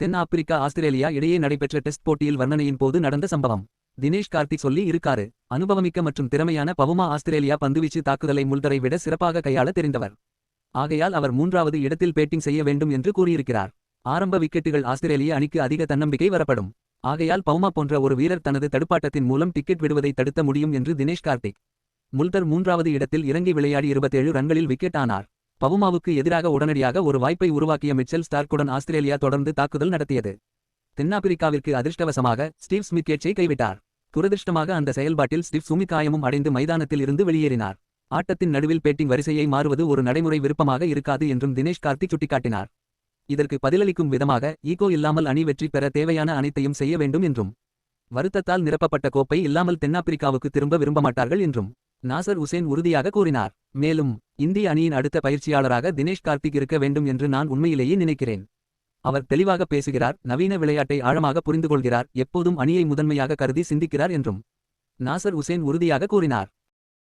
தென் Africa Australia இடையே நடைபெற்ற test போட்டியில் வர்ணனையின் போது நடந்த சம்பவம். தினேஷ் கார்த்திக் சொல்லி இருக்காரு. அனுபவமிக்க மற்றும் திறமையான பவுமா ஆஸ்திரேலியா பந்துவீச்சு தாக்குதலை முல்தரை விட சிறப்பாக கையாள தெரிந்தவர். ஆகையால் அவர் மூன்றாவது இடத்தில் பேட்டிங் செய்ய வேண்டும் என்று கூறியிருக்கிறார். ஆரம்ப விக்கெட்டுகள் ஆஸ்திரேலிய அணிக்கு அதிக தன்னம்பிக்கை வரப்படும். ஆகையால் பவுமா போன்ற ஒரு வீரர் தனது தடுப்பாட்டத்தின் மூலம் டிக்கெட் விடுவதை தடுத்த முடியும் என்று தினேஷ் கார்த்திக். முல்தர் மூன்றாவது இடத்தில் இறங்கி விளையாடி இருபத்தேழு ரன்களில் விக்கெட் ஆனார் பவுமாவுக்கு எதிராக உடனடியாக ஒரு வாய்ப்பை உருவாக்கிய மிச்சல் ஸ்டார்க்குடன் ஆஸ்திரேலியா தொடர்ந்து தாக்குதல் நடத்தியது. தென்னாப்பிரிக்காவிற்கு அதிர்ஷ்டவசமாக ஸ்டீவ் ஸ்மித் கேட்சை கைவிட்டார். துரதிர்ஷ்டமாக அந்த செயல்பாட்டில் ஸ்டீவ் சுமி காயமும் அடைந்து மைதானத்தில் இருந்து வெளியேறினார். ஆட்டத்தின் நடுவில் பேட்டிங் வரிசையை மாறுவது ஒரு நடைமுறை விருப்பமாக இருக்காது என்றும் தினேஷ் கார்த்திக் சுட்டிக்காட்டினார். இதற்கு பதிலளிக்கும் விதமாக ஈகோ இல்லாமல் அணி வெற்றி பெற தேவையான அனைத்தையும் செய்ய வேண்டும் என்றும் வருத்தத்தால் நிரப்பப்பட்ட கோப்பை இல்லாமல் தென்னாப்பிரிக்காவுக்கு திரும்ப விரும்ப மாட்டார்கள் என்றும் நாசர் உசேன் உறுதியாக கூறினார். மேலும் இந்திய அணியின் அடுத்த பயிற்சியாளராக தினேஷ் கார்த்திக் இருக்க வேண்டும் என்று நான் உண்மையிலேயே நினைக்கிறேன். அவர் தெளிவாக பேசுகிறார் நவீன விளையாட்டை ஆழமாக புரிந்துகொள்கிறார் எப்போதும் அணியை முதன்மையாக கருதி சிந்திக்கிறார் என்றும். நாசர் உசேன் உறுதியாக கூறினார்.